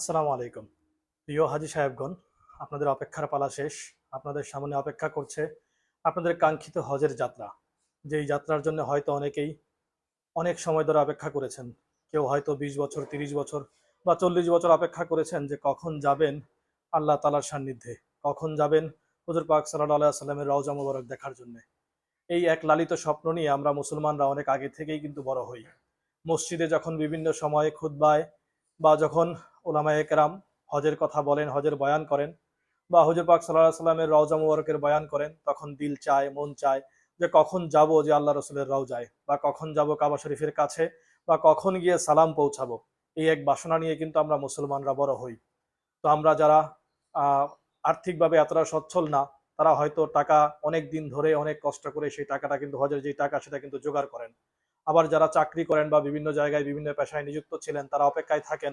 আসসালামু আলাইকুম। প্রিয় হাজি সাহেবগণ, আপনাদের অপেক্ষার পালা শেষ। আপনাদের সামনে অপেক্ষা করছে আপনাদের কাঙ্ক্ষিত হজের যাত্রা। যেই যাত্রার জন্য হয়তো অনেকেই অনেক সময় ধরে অপেক্ষা করেছেন। কেউ হয়তো বিশ বছর, তিরিশ বছর বা চল্লিশ বছর অপেক্ষা করেছেন যে কখন যাবেন আল্লাহ তালার সান্নিধ্যে। কখন যাবেন হুজুর পাক সাল্লাহ সাল্লামের রওজা মুবারক দেখার জন্য। এই এক লালিত স্বপ্ন নিয়ে আমরা মুসলমানরা অনেক আগে থেকেই কিন্তু বড় হই। মসজিদে যখন বিভিন্ন সময়ে খুদ্বায় বা যখন ওলামায়ে কেরাম হজের কথা বলেন, হজের বয়ান করেন বা হুজুর পাক সাল্লাহ সাল্লামের রওজা মুবারকের বয়ান করেন, তখন দিল চায়, মন চায় যে কখন যাব যে আল্লাহ রসুলের রওজায় বা কখন যাব কাবা শরীফের কাছে বা কখন গিয়ে সালাম পৌঁছাবো। এই এক বাসনা নিয়ে কিন্তু আমরা মুসলমানরা বড় হই। তো আমরা যারা আর্থিকভাবে এতটা সচ্ছল না, তারা হয়তো টাকা অনেক দিন ধরে অনেক কষ্ট করে সেই টাকাটা কিন্তু, হজের যে টাকা সেটা কিন্তু জোগাড় করেন। আবার যারা চাকরি করেন বা বিভিন্ন জায়গায় বিভিন্ন পেশায় নিযুক্ত ছিলেন, তারা অপেক্ষায় থাকেন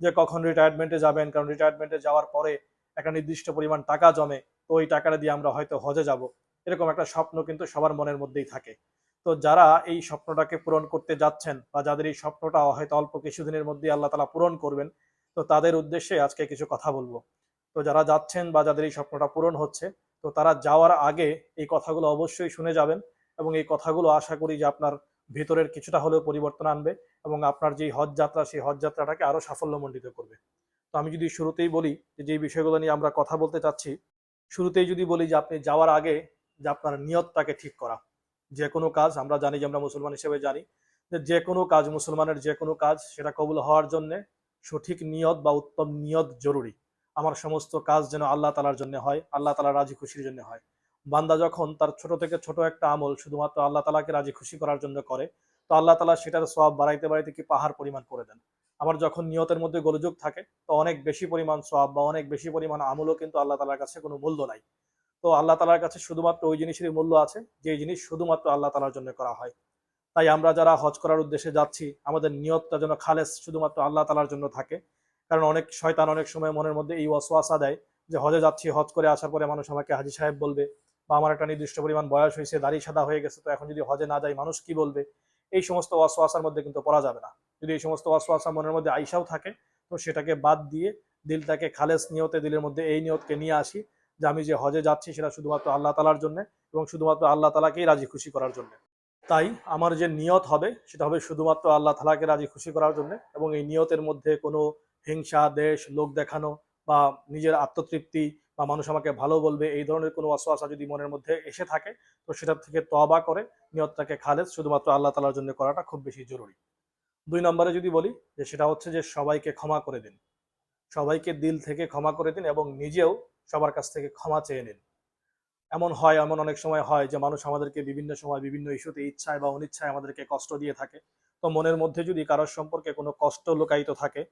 যে কখন রিটায়ারমেন্টে যাবেন, কারণ রিটায়ারমেন্টে যাওয়ার পরে একটা নির্দিষ্ট পরিমাণ টাকা জমে, তো ওই টাকাটা দিয়ে আমরা হয়তো হজে যাব। এরকম একটা স্বপ্ন কিন্তু সবার মনের মধ্যেই থাকে। তো যারা এই স্বপ্নটাকে পূরণ করতে যাচ্ছেন বা যাদের এই স্বপ্নটা হয়তো অল্প কিছুদিনের মধ্যে আল্লাহ তালা পূরণ করবেন, তো তাদের উদ্দেশ্যে আজকে কিছু কথা বলব। তো যারা যাচ্ছেন বা যাদের এই স্বপ্নটা পূরণ হচ্ছে, তো তারা যাওয়ার আগে এই কথাগুলো অবশ্যই শুনে যাবেন এবং এই কথাগুলো আশা করি যে আপনার ভেতরের কিছুটা হলেও পরিবর্তন আনবে এবং আপনার যে হজ যাত্রা, সেই হজ যাত্রাটাকে আরও সাফল্যমণ্ডিত করবে। তো আমি যদি শুরুতেই বলি যে যে বিষয়গুলো নিয়ে আমরা কথা বলতে চাচ্ছি, শুরুতেই যদি বলি যে, আপনি যাওয়ার আগে যে, আপনার নিয়তটাকে ঠিক করা। যে কোনো কাজ, আমরা জানি যে, আমরা মুসলমান হিসেবে জানি যে যে কোনো কাজ মুসলমানের যে কোনো কাজ, সেটা কবুল হওয়ার জন্য সঠিক নিয়ত বা উত্তম নিয়ত জরুরি। আমার সমস্ত কাজ যেন আল্লাহ তালার জন্য হয়, আল্লাহ তালা রাজি খুশির জন্য হয়। বান্দা যখন তার ছোট থেকে ছোট একটা আমল শুধুমাত্র আল্লাহ তালাকে রাজি খুশি করার জন্য করে, তো আল্লাহ তালা সেটার সব বাড়াইতে বাড়াইতে কি পাহাড় পরিমাণ করে দেন। আবার যখন নিয়তের মধ্যে গোলযোগ থাকে, তো অনেক বেশি পরিমাণ সব বা অনেক বেশি পরিমাণ আমলও কিন্তু আল্লাহ তালার কাছে কোনো মূল্য নাই। তো আল্লাহ তালার কাছে শুধুমাত্র ওই জিনিসেরই মূল্য আছে যে জিনিস শুধুমাত্র আল্লাহ তালার জন্য করা হয়। তাই আমরা যারা হজ করার উদ্দেশ্যে যাচ্ছি, আমাদের নিয়তটা যেন খালেস শুধুমাত্র আল্লাহ তালার জন্য থাকে। কারণ অনেক শয়তান অনেক সময় মনের মধ্যে এই ওয়াসওয়াসা দেয় যে, হজে যাচ্ছি, হজ করে আসার পরে মানুষ আমাকে হাজি সাহেব বলবে বা আমার একটা নির্দিষ্ট পরিমাণ বয়স হয়েছে, দাড়ি সাদা হয়ে গেছে, তো এখন যদি হজে না যাই মানুষ কি বলবে? এই সমস্ত ওয়াসওয়াসার মধ্যে কিন্তু পড়া যাবে না। যদি এই সমস্ত ওয়াসওয়াসা মনের মধ্যে আইসাও থাকে, তো সেটাকে বাদ দিয়ে দিলটাকে খালেস নিয়তে দিলের মধ্যে এই নিয়তকে নিয়ে আসি যে আমি যে হজে যাচ্ছি সেটা শুধুমাত্র আল্লাহ তালার জন্য এবং শুধুমাত্র আল্লাহ তালাকেই রাজি খুশি করার জন্য। তাই আমার যে নিয়ত হবে, সেটা হবে শুধুমাত্র আল্লাহ তালাকে রাজি খুশি করার জন্য এবং এই নিয়তের মধ্যে কোনো হিংসা, দেশ, লোক দেখানো বা নিজের আত্মতৃপ্তি বা মানুষ আমাকে ভালো বলবে, এই ধরনের কোনো অসোয়াশা যদি মনের মধ্যে এসে থাকে, তো সেটা থেকে তবা করে নিয়তটাকে খালেজ, শুধুমাত্র আল্লাহ তালার জন্য করাটা খুব বেশি জরুরি। দুই নম্বরে যদি বলি যে সেটা হচ্ছে যে সবাইকে ক্ষমা করে দিন। সবাইকে দিল থেকে ক্ষমা করে দিন এবং নিজেও সবার কাছ থেকে ক্ষমা চেয়ে নিন। এমন হয়, এমন অনেক সময় হয় যে মানুষ আমাদেরকে বিভিন্ন সময় বিভিন্ন ইস্যুতে ইচ্ছায় বা অনিচ্ছায় আমাদেরকে কষ্ট দিয়ে থাকে। তো মনের মধ্যে যদি কারোর সম্পর্কে কোনো কষ্ট লুকায়িত থাকে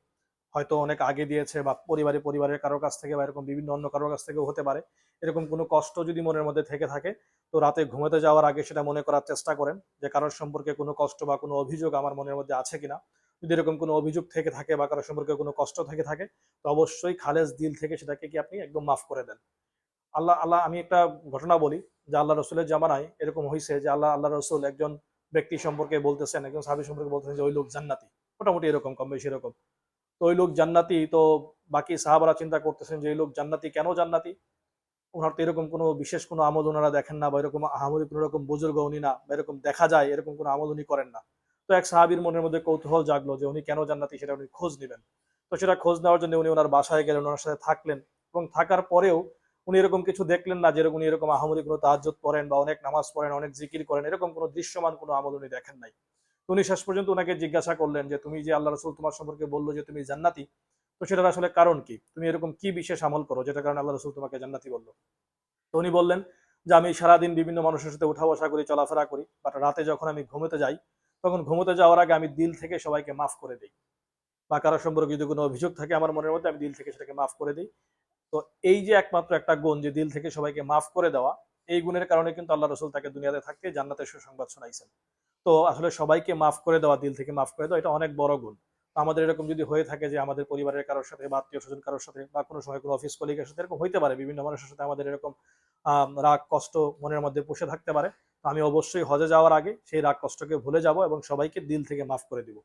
হয়তো অনেক আগে দিয়েছে বা পরিবারে পরিবারের কারোর কাছ থেকে বা এরকম বিভিন্ন অন্য কারোর কাছ থেকেও হতে পারে। এরকম কোনো কষ্ট যদি মনের মধ্যে থেকে থাকে, তো রাতে ঘুমাতে যাওয়ার আগে সেটা মনে করার চেষ্টা করেন যে কারোর সম্পর্কে কোনো কষ্ট বা কোনো অভিযোগ আমার মনের মধ্যে আছে কিনা। যদি এরকম কোনো অভিযোগ থেকে থাকে বা কারোর সম্পর্কে কোনো কষ্ট থেকে থাকে, তো অবশ্যই খালেজ দিল থেকে সেটাকে কি আপনি একদম মাফ করে দেন। আল্লাহ আল্লাহ, আমি একটা ঘটনা বলি যে আল্লাহ রসুলের জামানায় এরকম হয়েছে যে আল্লাহ আল্লাহ রসুল একজন ব্যক্তি সম্পর্কে বলতেছেন, একজন সাহাবি সম্পর্কে বলতেছেন যে ওই লোক জান্নাতি। মোটামুটি এরকম কম বেশি এরকম। তো ওই লোক জান্নাতি, তো বাকি সাহাবারা চিন্তা করতেছেন যে এই লোক জান্নাতি কেন জান্নাতি? ওনার তো এরকম কোনো বিশেষ কোনো আমল ওনারা দেখেন না বা এরকম আহামরি কোনো রকম বুজুর্গ উনি না বা এরকম দেখা যায়, এরকম কোনো আমল উনি করেন না। তো এক সাহাবির মনের মধ্যে কৌতূহল জাগলো যে উনি কেন জান্নাতি সেটা উনি খোঁজ নেবেন। তো সেটা খোঁজ নেওয়ার জন্য উনি ওনার বাসায় গেলেন, ওনার সাথে থাকলেন এবং থাকার পরেও উনি এরকম কিছু দেখলেন না যেরকম উনি এরকম আহামরি কোনো তাহাজ্জুদ পড়েন বা অনেক নামাজ পড়েন, অনেক জিকির করেন, এরকম কোনো দৃশ্যমান কোনো আমল উনি দেখেন নাই। উনি শেষ পর্যন্ত ওনাকে জিজ্ঞাসা করলেন যে, তুমি যে আল্লাহ রসুল তোমার সম্পর্কে বলল যে তুমি জান্নাতি, তো সেটার আসলে কারণ কি? তুমি এরকম কি বিশেষ আমল করো যেটা কারণে আল্লাহ রসুল তোমাকে জান্নাতি বলল? তো উনি বললেন যে, আমি সারাদিন বিভিন্ন মানুষের সাথে উঠা বসা করি, চলাফেরা করি বাট রাতে যখন আমি ঘুমোতে যাই, তখন ঘুমোতে যাওয়ার আগে আমি দিল থেকে সবাইকে মাফ করে দিই। বা কারোর সম্পর্কে যদি কোনো অভিযোগ থাকে আমার মনের মধ্যে, আমি দিল থেকে সেটাকে মাফ করে দিই। তো এই যে একমাত্র একটা গুণ যে দিল থেকে সবাইকে মাফ করে দেওয়া, এই গুণের কারণে কিন্তু আল্লাহ রসুল তাকে দুনিয়াতে থাকতে জান্নাতের সুসংবাদ শোনাইছেন। তো আসলে সবাইকে মাফ করে দেওয়া, দিল থেকে মাফ করে দেওয়া, এটা অনেক বড় গুণ। আমাদের এরকম যদি হয়ে থাকে যে আমাদের পরিবারের কারোর সাথে বা আত্মীয় স্বজন কারোর সাথে বা কোনো সময় কোনো অফিস কলিগের সাথে এরকম হইতে পারে, বিভিন্ন মানুষের সাথে আমাদের এরকম রাগ, কষ্ট মনের মধ্যে পুষে থাকতে পারে আমি অবশ্যই হজে যাওয়ার আগে সেই রাগ, কষ্টকে ভুলে যাব এবং সবাইকে দিল থেকে মাফ করে দিব।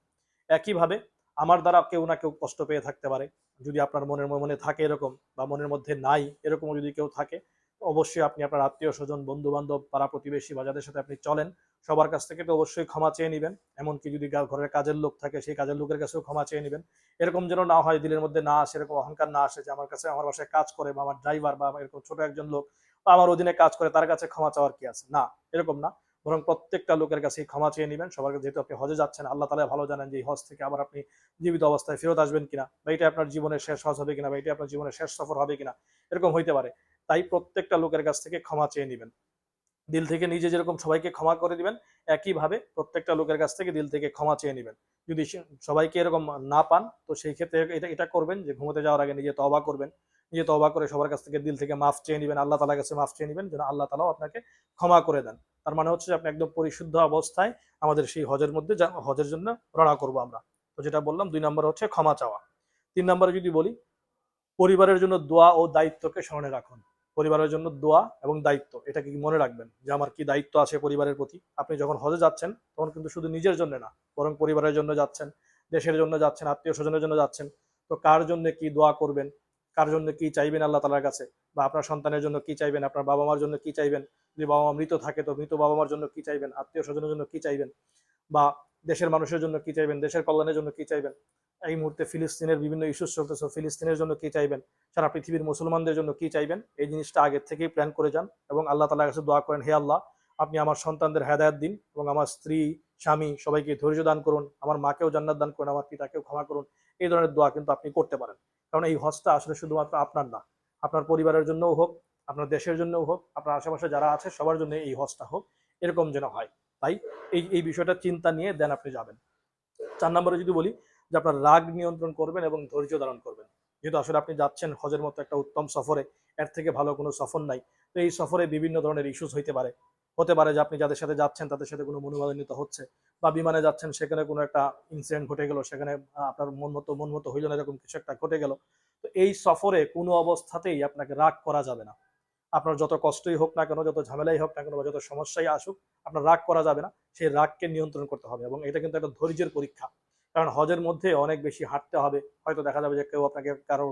একইভাবে আমার দ্বারা কেউ না কেউ কষ্ট পেয়ে থাকতে পারে। যদি আপনার মনের মনে থাকে এরকম বা মনের মধ্যে নাই এরকমও যদি কেউ থাকে অবশ্যই আপনি আপনার আত্মীয় স্বজন বন্ধু বান্ধব পাড়া প্রতিবেশী বা যাদের সাথে আপনি চলেন সবার কাছ থেকে তো অবশ্যই ক্ষমা চেয়ে নেবেন। এমনকি যদি ঘরের কাজের লোক থাকে, সেই কাজের লোকের কাছেও ক্ষমা চেয়ে নেবেন। এরকম যেন না হয়, দিলের মধ্যে না আসে, এরকম অহংকার না আসে যে আমার কাছে আমার বাসায় কাজ করে বা আমার ড্রাইভার বা এরকম ছোট একজন লোক বা আমার অধীনে কাজ করে, তার কাছে ক্ষমা চাওয়ার কি আছে? না, এরকম না। বরং প্রত্যেকটা লোকের কাছেই ক্ষমা চেয়ে নেবেন। সবার কাছে যেহেতু আপনি হজে যাচ্ছেন, আল্লাহ তালা ভালো জানেন যে হজ থেকে আবার আপনি জীবিত অবস্থায় ফেরত আসবেন কিনা বা এটা আপনার জীবনের শেষ হজ হবে কিনা বা এটা আপনার জীবনের শেষ সফর হবে কিনা, এরকম হইতে পারে। তাই প্রত্যেকটা লোকের কাছ থেকে ক্ষমা চেয়ে নেবেন। দিল থেকে নিজে যেরকম সবাইকে ক্ষমা করে দিবেন, একইভাবে প্রত্যেকটা লোকের কাছ থেকে দিল থেকে ক্ষমা চেয়ে নেবেন। যদি সবাইকে এরকম না পান, তো সেই ক্ষেত্রে এটা এটা করবেন যে ঘুমোতে যাওয়ার আগে নিজে তবা করবেন। নিজে তবা করে সবার কাছ থেকে দিল থেকে মাফ চেয়ে নেবেন, আল্লাহ তালার কাছে মাফ চেয়ে নেবেন, যেন আল্লাহ তালাও আপনাকে ক্ষমা করে দেন। তার মানে হচ্ছে যে আপনি একদম পরিশুদ্ধ অবস্থায় আমাদের সেই হজের মধ্যে হজের জন্য রওনা করব আমরা। তো যেটা বললাম, দুই নম্বর হচ্ছে ক্ষমা চাওয়া। তিন নম্বরে যদি বলি, পরিবারের জন্য দোয়া ও দায়িত্বকে স্মরণে রাখুন। পরিবারের জন্য দোয়া এবং দায়িত্ব। এটাকে কি মনে রাখবেন? যে আমার কি দায়িত্ব আছে পরিবারের প্রতি? আপনি যখন হজে যাচ্ছেন, তখন কিন্তু শুধু নিজের জন্য না, বরং পরিবারের জন্য যাচ্ছেন, দেশের জন্য যাচ্ছেন, আত্মীয় স্বজনের জন্য যাচ্ছেন। তো কার জন্য কি দোয়া করবেন? কার জন্য কি চাইবেন আল্লাহ তালার কাছে? বা আপনার সন্তানের জন্য কি চাইবেন? আপনার বাবা মার জন্য কি চাইবেন? যদি বাবা মা মৃত থাকে, তো মৃত বাবা মার জন্য কি চাইবেন? আত্মীয় স্বজনের জন্য কি চাইবেন? বা দেশের মানুষের জন্য কি চাইবেন? দেশের কল্যাণের জন্য কি চাইবেন? এই মুহূর্তে ফিলিস্তিনের বিভিন্ন ইস্যুস চলতেছে। ফিলিস্তিনের জন্য কি চাইবেন? সারা পৃথিবীর মুসলমানদের জন্য কি চাইবেন? এই জিনিসটা আগের থেকেই প্ল্যান করে যান এবং আল্লাহ তালার কাছে দোয়া করেন, হে আল্লাহ, আপনি আমার সন্তানদের হেদায়ত দিন এবং আমার স্ত্রী, স্বামী সবাইকে ধৈর্য দান করুন, আমার মাকেও জান্নাত দান করুন, আমার পিতাকেও ক্ষমা করুন। এই ধরনের দোয়া কিন্তু আপনি করতে পারেন। কারণ এই হজটা আসলে শুধুমাত্র আপনার না, আপনার পরিবারের জন্যও হোক, আপনার দেশের জন্যও হোক, আপনার আশেপাশে যারা আছে সবার জন্য এই হজটা হোক, এরকম যেন হয়। তাই এই এই বিষয়টা চিন্তা নিয়ে দেন আপনি যাবেন। চার নম্বরে যদি বলি যে আপনার রাগ নিয়ন্ত্রণ করবেন এবং ধৈর্য ধারণ করবেন। যেহেতু আসলে আপনি যাচ্ছেন হজের মতো একটা উত্তম সফরে, এর থেকে ভালো কোনো সফর নাই। তো এই সফরে বিভিন্ন ধরনের ইস্যুস হইতে পারে। হতে পারে যে আপনি যাদের সাথে যাচ্ছেন তাদের সাথে কোনো মনোমালিন্য হচ্ছে বা বিমানে যাচ্ছেন সেখানে কোনো একটা ইনসিডেন্ট ঘটে গেল, সেখানে আপনার মন মতো মন মতো হইল না, এরকম কিছু একটা ঘটে গেল। তো এই সফরে কোনো অবস্থাতেই আপনাকে রাগ করা যাবে না। আপনার যত কষ্টই হোক না কেন, যত ঝামেলাই হোক না কেন বা যত সমস্যাই আসুক, আপনার রাগ করা যাবে না। সেই রাগকে নিয়ন্ত্রণ করতে হবে এবং এটা কিন্তু একটা ধৈর্যের পরীক্ষা। কারণ হজের মধ্যে অনেক বেশি হাঁটতে হবে। হয়তো দেখা যাবে যে কেউ আপনাকে কারও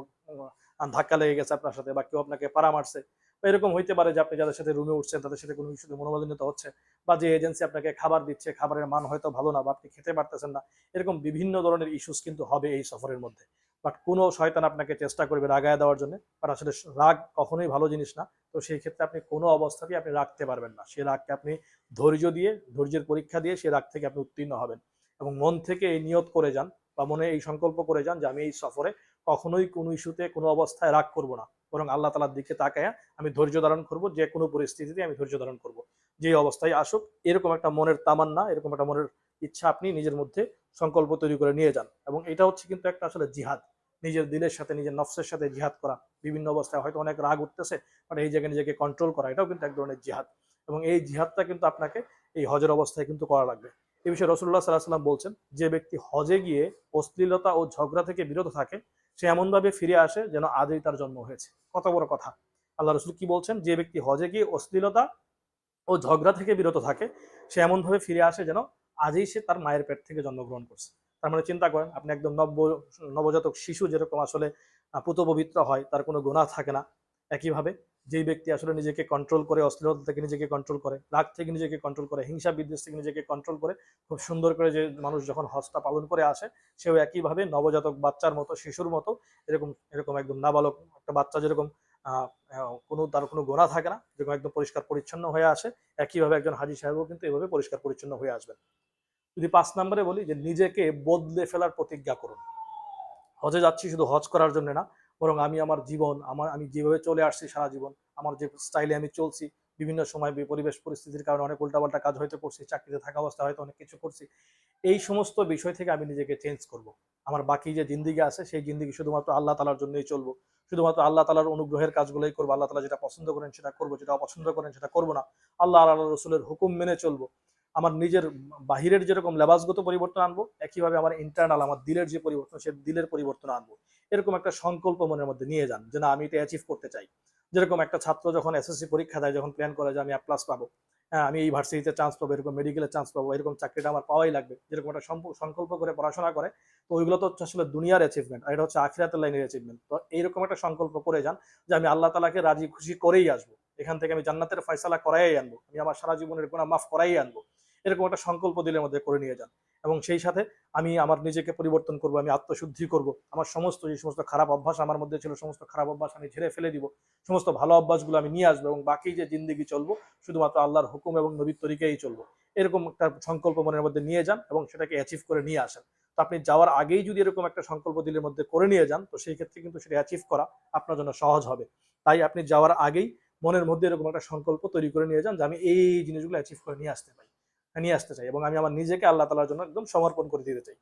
ধাক্কা লেগে গেছে আপনার সাথে বা কেউ আপনাকে পাড়া মারছে। এরকম হইতে পারে যে আপনি যাদের সাথে রুমে উঠছেন, তাদের সাথে কোনো কিছুতে মনোমালিন্যতা হচ্ছে বা যে এজেন্সি আপনাকে খাবার দিচ্ছে, খাবারের মান হয়তো ভালো না বা আপনি খেতে পারতেছেন না, এরকম বিভিন্ন ধরনের ইস্যুস কিন্তু হবে এই সফরের মধ্যে। বাট কোনো শয়তান আপনাকে চেষ্টা করবে রাগায় দেওয়ার জন্য। বাট আসলে রাগ কখনোই ভালো জিনিস না। তো সেই ক্ষেত্রে আপনি কোনো অবস্থাতেই আপনি রাখতে পারবেন না। সে রাগকে আপনি ধৈর্য দিয়ে, ধৈর্যের পরীক্ষা দিয়ে সে রাগ থেকে আপনি উত্তীর্ণ হবেন এবং মন থেকে এই নিয়ত করে যান বা মনে এই সংকল্প করে যান যে আমি এই সফরে কখনোই কোনো ইস্যুতে, কোনো অবস্থায় রাগ করব না। বরং আল্লাহ তালার দিকে তাকায় আমি ধৈর্য ধারণ করব, যে কোনো পরিস্থিতিতে আমি ধৈর্য ধারণ করব। যে অবস্থায় আসুক, এরকম একটা মনের তামান্না, এরকম একটা মনের ইচ্ছা আপনি নিজের মধ্যে সংকল্প তৈরি করে নিয়ে যান। এবং এটা হচ্ছে কিন্তু একটা আসলে জিহাদ। নিজের দিলের সাথে, নিজের নফসের সাথে জিহাদ করা। বিভিন্ন অবস্থায় হয়তো অনেক রাগ উঠতেছে বাট এই জায়গায় নিজেকে কন্ট্রোল করা, এটাও কিন্তু এক ধরনের জিহাদ। এবং এই জিহাদটা কিন্তু আপনাকে এই হজের অবস্থায় কিন্তু করা লাগবে। এই বিষয়ে রসুল্লাহ সাল্লাহ সাল্লাম বলছেন, যে ব্যক্তি হজে গিয়ে অশ্লীলতা ও ঝগড়া থেকে বিরত থাকে, সে এমনভাবে ফিরে আসে যেন আজই তার জন্ম হয়েছে। কত বড় কথা। আল্লাহ রসুল কি বলছেন? যে ব্যক্তি হজে গিয়ে অশ্লীলতা ও ঝগড়া থেকে বিরত থাকে, সে এমনভাবে ফিরে আসে যেন আজই সে তার মায়ের পেট থেকে জন্মগ্রহণ করছে। তার মানে চিন্তা করেন, আপনি একদম নব নবজাতক শিশু যেরকম আসলে পুত পবিত্র হয়, তার কোনো গুণা থাকে না। একইভাবে যেই ব্যক্তি আসলে নিজেকে কন্ট্রোল করে, অশ্লীলতা থেকে নিজেকে কন্ট্রোল করে, রাগ থেকে নিজেকে কন্ট্রোল করে, হিংসা বিদ্বেষ থেকে নিজেকে কন্ট্রোল করে, খুব সুন্দর করে যে মানুষ যখন হজটা পালন করে আসে, সেও একইভাবে নবজাতক বাচ্চার মতো, শিশুর মতো, এরকম এরকম একদম নাবালক একটা বাচ্চা যেরকম কোনো, তার কোনো গোনা থাকে না, যেরকম একদম পরিষ্কার পরিচ্ছন্ন হয়ে আসে, একইভাবে একজন হাজি সাহেবও কিন্তু এভাবে পরিষ্কার পরিচ্ছন্ন হয়ে আসবেন। যদি পাঁচ নম্বরে বলি যে নিজেকে বদলে ফেলার প্রতিজ্ঞা করুন। হজে যাচ্ছি শুধু হজ করার জন্য না, বরং আমি আমার জীবন, আমার, আমি যেভাবে চলে আসছি সারা জীবন, আমার যে স্টাইলে আমি চলছি, বিভিন্ন সময় পরিবেশ পরিস্থিতির কারণে অনেক উল্টাপাল্টা কাজ হয়তো করছি, চাকরিতে থাকা অবস্থায় হয়তো অনেক কিছু করছি। এই সমস্ত বিষয় থেকে আমি নিজেকে চেঞ্জ করব। আমার বাকি যে জিন্দিগি আছে, সেই জিন্দিগি শুধুমাত্র আল্লাহ তালার জন্যই চলবো। শুধুমাত্র আল্লাহ তালার অনুগ্রহের কাজগুলোই করব, আল্লাহ তালা যেটা পছন্দ করেন সেটা করব, যেটা অপছন্দ করেন সেটা করব না। আল্লাহ আল্লাহ রসুলের হুকুম মেনে চলবো। আমার নিজের বাহিরের যেরকম লেবাসগত পরিবর্তন আনব, একইভাবে আমার ইন্টারনাল আমার দিলের যে পরিবর্তন, সে দিলের পরিবর্তন আনব। এরকম একটা সংকল্প মনের মধ্যে নিয়ে যান যে না, আমি এটা অ্যাচিভ করতে চাই। যেরকম একটা ছাত্র যখন এসএসসি পরীক্ষা দেয়, যখন প্ল্যান করে যে আমি প্লাস পাবো হ্যাঁ আমি এই ভার্সিটিতে চান্স পাবো, এরকম মেডিকেলে চান্স পাবো, এরকম চাকরিটা আমার পাওয়াই লাগবে, যেরকম একটা সংকল্প করে পড়াশোনা করে, তো ওইগুলো তো হচ্ছে আসলে দুনিয়ার অ্যাচিভমেন্ট আর এটা হচ্ছে আখিরাতের লাইনের অ্যাচিভমেন্ট তো এইরকম একটা সংকল্প করে যান যে আমি আল্লাহ তালাকে রাজি খুশি করেই আসব। এখান থেকে আমি জান্নাতের ফয়সালা করাই আনব, আমি আমার সারা জীবনের গুণা মাফ করাই আনব। এরকম একটা সংকল্প দিলের মধ্যে করে নিয়ে যান। এবং সেই সাথে আমি আমার নিজেকে পরিবর্তন করব, আমি আত্মশুদ্ধি করব। আমার সমস্ত যে সমস্ত খারাপ অভ্যাস আমার মধ্যে ছিল, সমস্ত খারাপ অভ্যাস আমি ঝেড়ে ফেলে দিব, সমস্ত ভালো অভ্যাসগুলো আমি নিয়ে আসব এবং বাকি যে জিন্দিগি চলবো, শুধুমাত্র আল্লাহর হুকুম এবং নবীর তরিকেই চলবো। এরকম একটা সংকল্প মনের মধ্যে নিয়ে যান এবং সেটাকে অ্যাচিভ করে নিয়ে আসেন। তো আপনি যাওয়ার আগেই যদি এরকম একটা সংকল্প দিলের মধ্যে করে নিয়ে যান, তো সেই ক্ষেত্রে কিন্তু সেটা অ্যাচিভ করা আপনার জন্য সহজ হবে। তাই আপনি যাওয়ার আগেই মনের মধ্যে এরকম একটা সংকল্প তৈরি করে নিয়ে যান যে আমি এই জিনিসগুলো অ্যাচিভ করে নিয়ে আসতে পারি। নিয়ে আসতে চাই এবং আমি আমার নিজেকে আল্লাহ তালার জন্য একদম সমর্পণ করে দিতে চাই।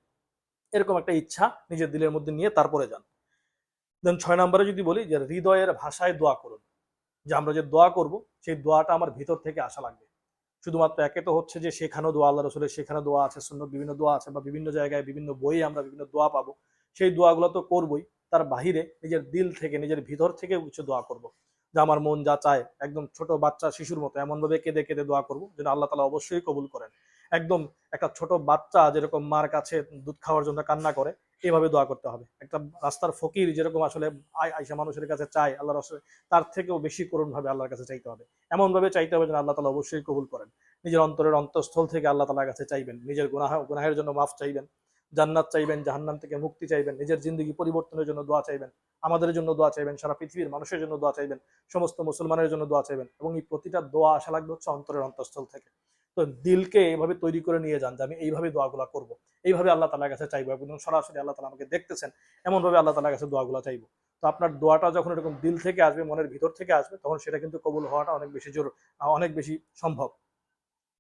এরকম একটা ইচ্ছা নিজের দিলের মধ্যে নিয়ে তারপরে যান। দেন ছয় নম্বরে যদি বলি যে হৃদয়ের ভাষায় দোয়া করুন। যে আমরা যে দোয়া করব, সেই দোয়াটা আমার ভিতর থেকে আসা লাগবে। শুধুমাত্র একে তো হচ্ছে যে সেখানেও দোয়া আল্লাহ রসুলের সেখানে দোয়া আছে শূন্য বিভিন্ন দোয়া আছে বা বিভিন্ন জায়গায় বিভিন্ন বইয়ে আমরা বিভিন্ন দোয়া পাবো। সেই দোয়াগুলো তো করবই। তার বাহিরে নিজের দিল থেকে, নিজের ভিতর থেকে কিছু দোয়া করব। যে আমার মন যা চায়, একদম ছোট বাচ্চা শিশুর মতো এমনভাবে কেঁদে কেঁদে দোয়া করব যেন আল্লাহ তালা অবশ্যই কবুল করেন। একদম একটা ছোট বাচ্চা যেরকম মার কাছে দুধ খাওয়ার জন্য কান্না করে, এভাবে দোয়া করতে হবে। একটা রাস্তার ফকির যেরকম আসলে আইসা মানুষের কাছে চায়, আল্লাহ রসুল তার থেকেও বেশি করুণ ভাবে আল্লাহর কাছে চাইতে হবে। এমন ভাবে চাইতে হবে যেন আল্লাহ তালা অবশ্যই কবুল করেন। নিজের অন্তরের অন্তঃস্থল থেকে আল্লাহ তালার কাছে চাইবেন। নিজের গুনাহ, গুনাহের জন্য মাফ চাইবেন। জান্নাত চাইবেন, জাহান্নাম থেকে মুক্তি চাইবেন, নিজের জিন্দগি পরিবর্তনের জন্য দোয়া চাইবেন, আমাদের জন্য দোয়া চাইবেন, সারা পৃথিবীর মানুষের জন্য দোয়া চাইবেন, সমস্ত মুসলমানের জন্য দোয়া চাইবেন এবং এই প্রতিটা দোয়া আসা লাগবে হচ্ছে অন্তরের অন্তঃস্থল থেকে। তো দিলকে এইভাবে তৈরি করে নিয়ে যান যে আমি এইভাবে দোয়াগুলো করব। এইভাবে আল্লাহ তালার কাছে চাইব এবং সরাসরি আল্লাহ তালা আমাকে দেখতেছেন, এমনভাবে আল্লাহ তালার কাছে দোয়াগুলো চাইব। তো আপনার দোয়াটা যখন এরকম দিল থেকে আসবে, মনের ভিতর থেকে আসবে, তখন সেটা কিন্তু কবুল হওয়াটা অনেক বেশি জোর অনেক বেশি সম্ভব।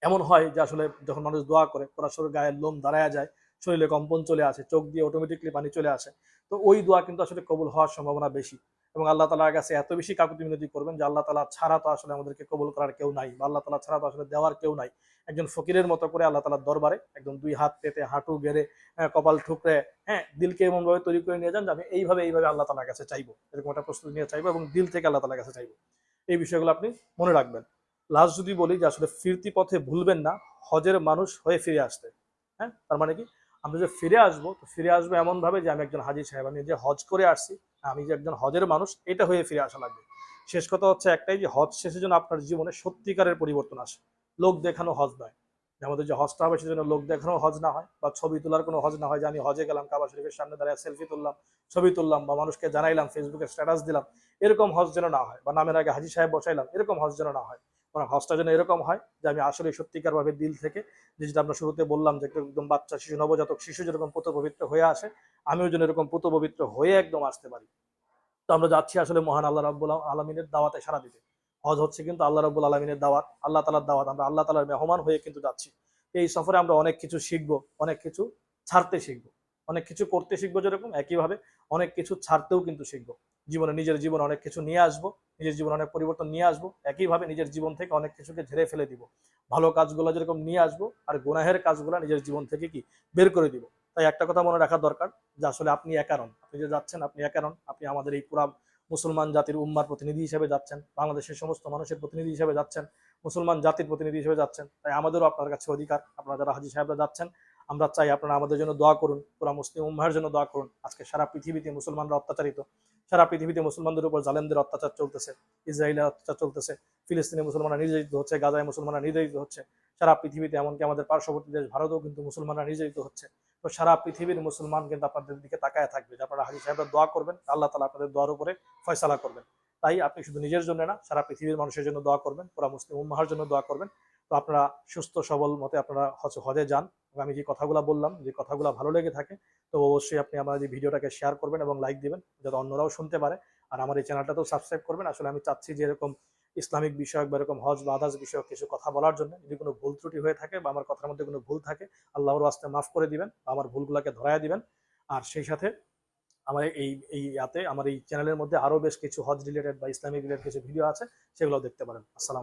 এমন হয় যে আসলে যখন মানুষ দোয়া করে পরাশর গায়ের লোম দাঁড়ায় যায় শরীরে কম্পন চলে আসে চোখ দিয়ে অটোমেটিকলি পানি চলে আসে। তো ওই দোয়া কিন্তু আসলে কবুল হওয়ার সম্ভাবনা বেশি। এবং আল্লাহ তালার কাছে এত বেশি কাকুতি মিনতি করবেন যে আল্লাহ তালা ছাড়া তো আসলে আমাদেরকে কবুল করার কেউ নাই বা আল্লাহ তালা ছাড়া তো আসলে দেওয়ার কেউ নাই। একজন ফকিরের মতো করে আল্লাহ তালার দরবারে একদম দুই হাত পেতে হাঁটু গেড়ে হ্যাঁ, কপাল ঠুকরে হ্যাঁ দিলকে এমনভাবে তৈরি করে নিয়ে যান যে আমি এইভাবে এইভাবে আল্লাহ তালার কাছে চাইব। এরকম একটা প্রস্তুতি নিয়ে চাইব এবং দিল থেকে আল্লাহ তালার কাছে চাইব। এই বিষয়গুলো আপনি মনে রাখবেন। লাস্ট যদি বলি যে আসলে ফিরতি পথে ভুলবেন না হজের মানুষ হয়ে ফিরে আসতে। হ্যাঁ তার মানে কি? আমরা যে ফিরে আসব, তো ফিরে আসব এমন ভাবে যে আমি একজন হাজি সাহেব, আমি যে হজ করে আসছি, আমি যে একজন হজের মানুষ, এটা হয়ে ফিরে আসা লাগবে। শেষ কথা হচ্ছে একটাই যে হজ শেষের জন্য আপনার জীবনে সত্যিকারের পরিবর্তন আসে। লোক দেখানো হজ নয়। আমাদের যে হজটা হবে সেজন্য লোক দেখানো হজ না হয় বা ছবি তোলার কোনো হজ না হয়। যে আমি হজে গেলাম, কাবা শরীফের সামনে দাঁড়িয়ে সেলফি তুললাম, ছবি তুললাম বা মানুষকে জানাইলাম ফেসবুকে স্ট্যাটাস দিলাম, এরকম হজ যেন না হয় বা নামের আগে হাজি সাহেব বসাইলাম, এরকম হজ যেন না হয়। বরং হজটা যেন এরকম হয় যে আমি আসলে সত্যিকার ভাবে দিল থেকে যেটা আমরা শুরুতে বললাম যে একদম বাচ্চা, শিশু, নবজাতক শিশু যেরকম পুত পবিত্র হয়ে আসে, আমিও যেন এরকম পুত পবিত্র হয়ে একদম আসতে পারি। তো আমরা যাচ্ছি আসলে মহান আল্লাহ রাব্বুল আলমিনের দাওয়াতে সারা দিতে। হজ হচ্ছে কিন্তু আল্লাহ রাব্বুল আলমিনের দাওয়াত, আল্লাহ তালার দাওয়াত, আমরা আল্লাহ তালার মেহমান হয়ে কিন্তু যাচ্ছি। এই সফরে আমরা অনেক কিছু শিখব, অনেক কিছু ছাড়তে শিখব। অনেক কিছু করতে শিখব যেরকম, একইভাবে অনেক কিছু ছাড়তেও কিন্তু শিখব। জীবনে নিজের জীবনে অনেক কিছু নিয়ে আসব, নিজের জীবনে অনেক পরিবর্তন নিয়ে আসব, একইভাবে নিজের জীবন থেকে অনেক কিছুকে ঝেড়ে ফেলে দিব। ভালো কাজগুলো যেরকম নিয়ে আসব আর গুনাহের কাজগুলো নিজের জীবন থেকে কি বের করে দিব। তাই একটা কথা মনে রাখা দরকার যে আসলে আপনি একা নন। আপনি যে যাচ্ছেন, আপনি একা নন। আপনি আমাদের এই পুরা মুসলমান জাতির উম্মার প্রতিনিধি হিসেবে যাচ্ছেন, বাংলাদেশের সমস্ত মানুষের প্রতিনিধি হিসেবে যাচ্ছেন, মুসলমান জাতির প্রতিনিধি হিসেবে যাচ্ছেন। তাই আমাদেরও আপনার কাছে অধিকার। আপনারা যারা হাজি সাহেবরা যাচ্ছেন আমরা চাই আপনারা আমাদের জন্য দোয়া করুন, পুরা মুসলিম উম্মার জন্য দোয়া করুন। আজকে সারা পৃথিবীতে মুসলমানরা অত্যাচারিত। সারা পৃথিবীতে মুসলমানদের উপর জালেমদের অত্যাচার চলতেছে, ইসরায়েলের অত্যাচার চলতেছে, ফিলিস্তিনি মুসলমানরা নির্যাতিত হচ্ছে, গাজায় মুসলমানরা নির্যাতিত হচ্ছে। সারা পৃথিবীতে এমনকি আমাদের পার্শ্ববর্তী দেশ ভারতেও কিন্তু মুসলমানরা নির্যাতিত হচ্ছে। তো সারা পৃথিবীর মুসলমান কিন্তু আপনাদের দিকে তাকায় থাকবে যে আপনারা হাজি সাহেবরা দোয়া করবেন, আল্লাহ তালা আপনাদের দোয়ার উপরে ফয়সালা করবেন। তাই আপনি শুধু নিজের জন্য না, সারা পৃথিবীর মানুষের জন্য দোয়া করবেন, পুরা মুসলিম উম্মাহার জন্য দোয়া করবেন। তো আপনারা সুস্থ, সবল মতে আপনারা হজ- যান। আমি যে কথাগুলো বললাম, যে কথাগুলো ভালো লেগে থাকে, তো অবশ্যই আপনি আমার এই ভিডিওটাকে শেয়ার করবেন এবং লাইক দিবেন, যাতে অন্যরাও শুনতে পারে। আর আমার এই চ্যানেলটাতেও সাবস্ক্রাইব করবেন। আসলে আমি চাচ্ছি যে এরকম ইসলামিক বিষয়ক বা এরকম হজ বা আদার্স বিষয়ক কিছু কথা বলার জন্য, যদি কোনো ভুল ত্রুটি হয়ে থাকে বা আমার কথার মধ্যে কোনো ভুল থাকে, আল্লাহর আস্তে মাফ করে দিবেন বা আমার ভুলগুলোকে ধরায় দিবেন। আর সেই সাথে আমার এই এই ইয়াতে, আমার এই চ্যানেলের মধ্যে আরও বেশ কিছু হজ রিলেটেড বা ইসলামিক রিলেটেড কিছু ভিডিও আছে সেগুলো দেখতে পারেন। আসসালাম